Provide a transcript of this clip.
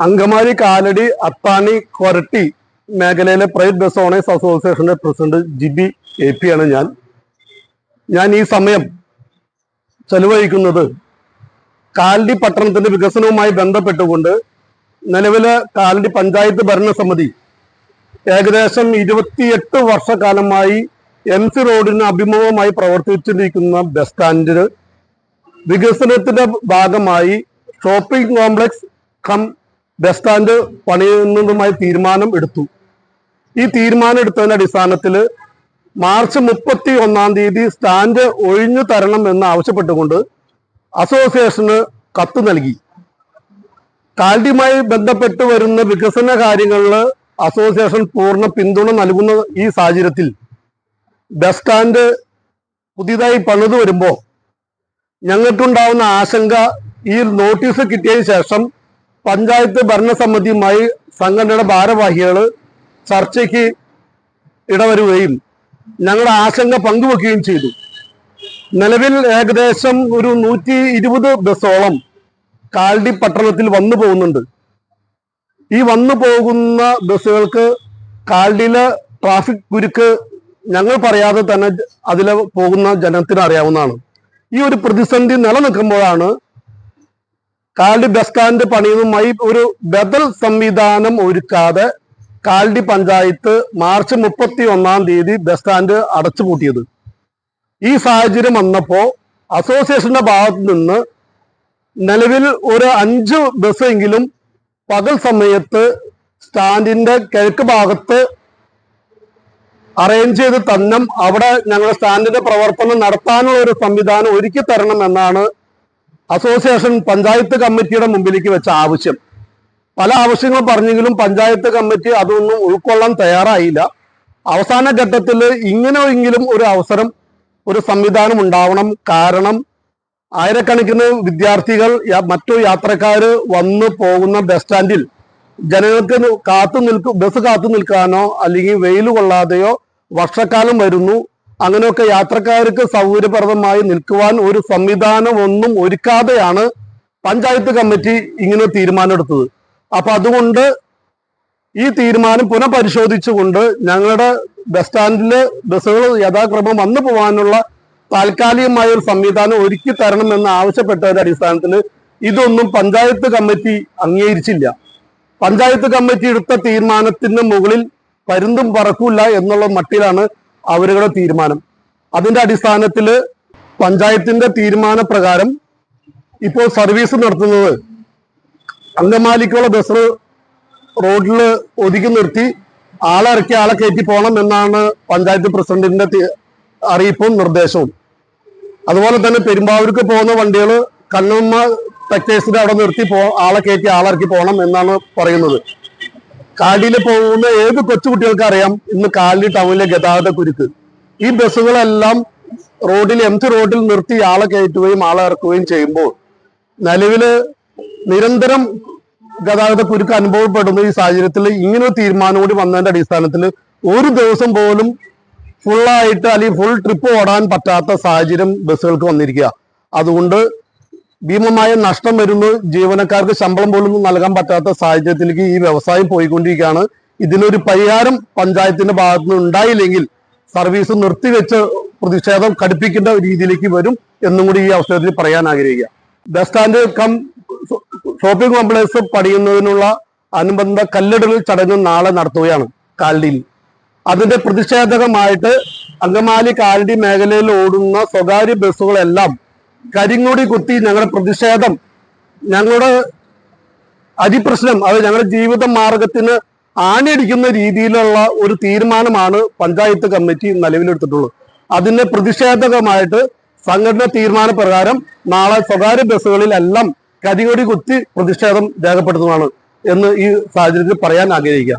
അങ്കമാലി കാലടി അത്താണി കൊരട്ടി മേഖലയിലെ private bus owners അസോസിയേഷന്റെ president Jibi A P ആണ് ഞാൻ. ഞാൻ ഈ സമയം ചെലവഴിക്കുന്നത് കാലടി പട്ടണത്തിന്റെ വികസനവുമായി ബന്ധപ്പെട്ടുകൊണ്ട് നിലവിലെ കാലടി പഞ്ചായത്ത് ഭരണസമിതി ഏകദേശം ഇരുപത്തിയെട്ട് വർഷക്കാലമായി എം സി റോഡിന് അഭിമുഖമായി പ്രവർത്തിച്ചിരിക്കുന്ന ബസ് സ്റ്റാൻഡിന് വികസനത്തിന്റെ ഭാഗമായി shopping complex cum bus stand പണിയുന്നതുമായി തീരുമാനം എടുത്തു. ഈ തീരുമാനം എടുത്തതിന്റെ അടിസ്ഥാനത്തിൽ മാർച്ച് മുപ്പത്തി ഒന്നാം തീയതി സ്റ്റാൻഡ് ഒഴിഞ്ഞു തരണം എന്ന് ആവശ്യപ്പെട്ടുകൊണ്ട് അസോസിയേഷന് കത്ത് നൽകി. കാൽഡിയുമായി ബന്ധപ്പെട്ട് വരുന്ന വികസന കാര്യങ്ങളിൽ അസോസിയേഷൻ പൂർണ പിന്തുണ നൽകുന്ന ഈ സാഹചര്യത്തിൽ ബസ് സ്റ്റാൻഡ് പുതിയതായി പണിതു വരുമ്പോൾ ഞങ്ങൾക്കുണ്ടാവുന്ന ആശങ്ക ഈ നോട്ടീസ് കിട്ടിയതിന് ശേഷം പഞ്ചായത്ത് ഭരണസമിതിയുമായി സംഘടനയുടെ ഭാരവാഹികൾ ചർച്ചയ്ക്ക് ഇടവരുകയും ഞങ്ങളുടെ ആശങ്ക പങ്കുവെക്കുകയും ചെയ്തു. നിലവിൽ ഏകദേശം ഒരു നൂറ്റി ഇരുപത് ബസ്സോളം കാൽഡി പട്ടണത്തിൽ വന്നു പോകുന്നുണ്ട്. ഈ വന്നു പോകുന്ന ബസ്സുകൾക്ക് കാൽഡിയിലെ ട്രാഫിക് കുരുക്ക് ഞങ്ങൾ പറയാതെ തന്നെ അതിലെ പോകുന്ന ജനത്തിന് അറിയാവുന്നതാണ്. ഈ ഒരു പ്രതിസന്ധി നിലനിൽക്കുമ്പോഴാണ് കാൽഡി ബസ് പണിയുന്നതുമായി ഒരു ബദൽ സംവിധാനം ഒരുക്കാതെ കാൽഡി പഞ്ചായത്ത് മാർച്ച് മുപ്പത്തി ഒന്നാം തീയതി ബസ് അടച്ചുപൂട്ടിയത്. ഈ സാഹചര്യം വന്നപ്പോ അസോസിയേഷന്റെ ഭാഗത്ത് നിന്ന് നിലവിൽ ഒരു അഞ്ച് ബസ്സെങ്കിലും പകൽ സമയത്ത് സ്റ്റാൻഡിന്റെ കിഴക്ക് ഭാഗത്ത് അറേഞ്ച് ചെയ്ത് തന്നും അവിടെ ഞങ്ങളുടെ സ്റ്റാൻഡിന്റെ പ്രവർത്തനം നടത്താനുള്ള ഒരു സംവിധാനം ഒരുക്കി തരണം എന്നാണ് അസോസിയേഷൻ പഞ്ചായത്ത് കമ്മിറ്റിയുടെ മുമ്പിലേക്ക് വെച്ച ആവശ്യം. പല ആവശ്യങ്ങളും പറഞ്ഞെങ്കിലും പഞ്ചായത്ത് കമ്മിറ്റി അതൊന്നും ഉൾക്കൊള്ളാൻ തയ്യാറായില്ല. അവസാന ഘട്ടത്തിൽ ഇങ്ങനെയെങ്കിലും ഒരു അവസരം ഒരു സംവിധാനം ഉണ്ടാവണം. കാരണം ആയിരക്കണക്കിന് വിദ്യാർത്ഥികൾ മറ്റു യാത്രക്കാർ വന്നു പോകുന്ന ബസ് സ്റ്റാൻഡിൽ ജനങ്ങൾക്ക് കാത്തു നിൽക്കും ബസ് കാത്തു നിൽക്കാനോ അല്ലെങ്കിൽ വെയിൽ കൊള്ളാതെയോ വർഷക്കാലം വരുന്നു. അങ്ങനെയൊക്കെ യാത്രക്കാർക്ക് സൗകര്യപ്രദമായി നിൽക്കുവാൻ ഒരു സംവിധാനം ഒന്നും ഒരുക്കാതെയാണ് പഞ്ചായത്ത് കമ്മിറ്റി ഇങ്ങനെ തീരുമാനമെടുത്തത്. അപ്പൊ അതുകൊണ്ട് ഈ തീരുമാനം പുനഃപരിശോധിച്ചുകൊണ്ട് ഞങ്ങളുടെ ബസ് സ്റ്റാൻഡിൽ ബസ്സുകൾ യഥാക്രമം വന്നു പോകാനുള്ള താൽക്കാലികമായ ഒരു സംവിധാനം ഒരുക്കി തരണമെന്ന് ആവശ്യപ്പെട്ടതിന്റെ അടിസ്ഥാനത്തിൽ ഇതൊന്നും പഞ്ചായത്ത് കമ്മിറ്റി അംഗീകരിച്ചില്ല. പഞ്ചായത്ത് കമ്മിറ്റി എടുത്ത തീരുമാനത്തിന് മുകളിൽ പരുന്തും പറക്കൂല എന്നുള്ള മട്ടിലാണ് അവരുടെ തീരുമാനം. അതിന്റെ അടിസ്ഥാനത്തിൽ പഞ്ചായത്തിന്റെ തീരുമാന പ്രകാരം ഇപ്പോൾ സർവീസ് നടത്തുന്നത് അങ്കമാലിക്കുള്ള ബസ് റോഡിൽ ഒതുക്കി നിർത്തി ആളെ ഇറക്കി ആളെ കയറ്റി പോകണം എന്നാണ് പഞ്ചായത്ത് പ്രസിഡന്റിന്റെ അറിയിപ്പും നിർദ്ദേശവും. അതുപോലെ തന്നെ പെരുമ്പാവൂർക്ക് പോകുന്ന വണ്ടികൾ കണ്ണമ്മ ടെക്സ്റ്റൈൽസിന്റെ അവിടെ നിർത്തി പോ ആളെ കയറ്റി ആളെ ഇറക്കി പോകണം എന്നാണ് പറയുന്നത്. കാലിയിൽ പോകുന്ന ഏത് കൊച്ചുകുട്ടികൾക്ക് അറിയാം? ഇന്ന് കാലിൽ ടൗണിലെ ഗതാഗത കുരുക്ക്. ഈ ബസ്സുകളെല്ലാം റോഡിൽ എം റോഡിൽ നിർത്തി ആളെ കയറ്റുകയും ആളെ ഇറക്കുകയും ചെയ്യുമ്പോൾ നിലവിൽ നിരന്തരം ഗതാഗത കുരുക്ക് അനുഭവപ്പെടുന്ന ഈ സാഹചര്യത്തിൽ ഇങ്ങനെ തീരുമാനം കൂടി വന്നതിന്റെ അടിസ്ഥാനത്തിൽ ഒരു ദിവസം പോലും ഫുള്ളായിട്ട് അല്ലെങ്കിൽ ഫുൾ ട്രിപ്പ് ഓടാൻ പറ്റാത്ത സാഹചര്യം ബസ്സുകൾക്ക് വന്നിരിക്കുക. അതുകൊണ്ട് ഭീമമായ നഷ്ടം വരുന്നു. ജീവനക്കാർക്ക് ശമ്പളം പോലും നൽകാൻ പറ്റാത്ത സാഹചര്യത്തിലേക്ക് ഈ വ്യവസായം പോയിക്കൊണ്ടിരിക്കുകയാണ്. ഇതിനൊരു പരിഹാരം പഞ്ചായത്തിന്റെ ഭാഗത്ത് നിന്ന് ഉണ്ടായില്ലെങ്കിൽ സർവീസ് നിർത്തിവെച്ച് പ്രതിഷേധം കടുപ്പിക്കേണ്ട രീതിയിലേക്ക് വരും എന്നും കൂടി ഈ അവസരത്തിൽ പറയാൻ ആഗ്രഹിക്കുക. Bus stand cum shopping complex പണിയുന്നതിനുള്ള അനുബന്ധ കല്ലിടൽ ചടങ്ങ് നാളെ നടത്തുകയാണ് കാലടിയിൽ. അതിന്റെ പ്രതിഷേധകമായിട്ട് അങ്കമാലി കാലടി മേഖലയിൽ ഓടുന്ന സ്വകാര്യ ബസ്സുകളെല്ലാം കരിങ്ങുടി കുത്തി ഞങ്ങളുടെ പ്രതിഷേധം ഞങ്ങളുടെ അതിപ്രശ്നം അത് ഞങ്ങളുടെ ജീവിത മാർഗത്തിന് ആണിയടിക്കുന്ന രീതിയിലുള്ള ഒരു തീരുമാനമാണ് പഞ്ചായത്ത് കമ്മിറ്റി നിലവിലെടുത്തിട്ടുള്ളത്. അതിന്റെ പ്രതിഷേധകമായിട്ട് സംഘടന തീരുമാന പ്രകാരം നാളെ സ്വകാര്യ ബസ്സുകളിലെല്ലാം കരിങ്ങൊടി കുത്തി പ്രതിഷേധം രേഖപ്പെടുത്തുന്നതാണ് എന്ന് ഈ സാഹചര്യത്തിൽ പറയാൻ ആഗ്രഹിക്കുക.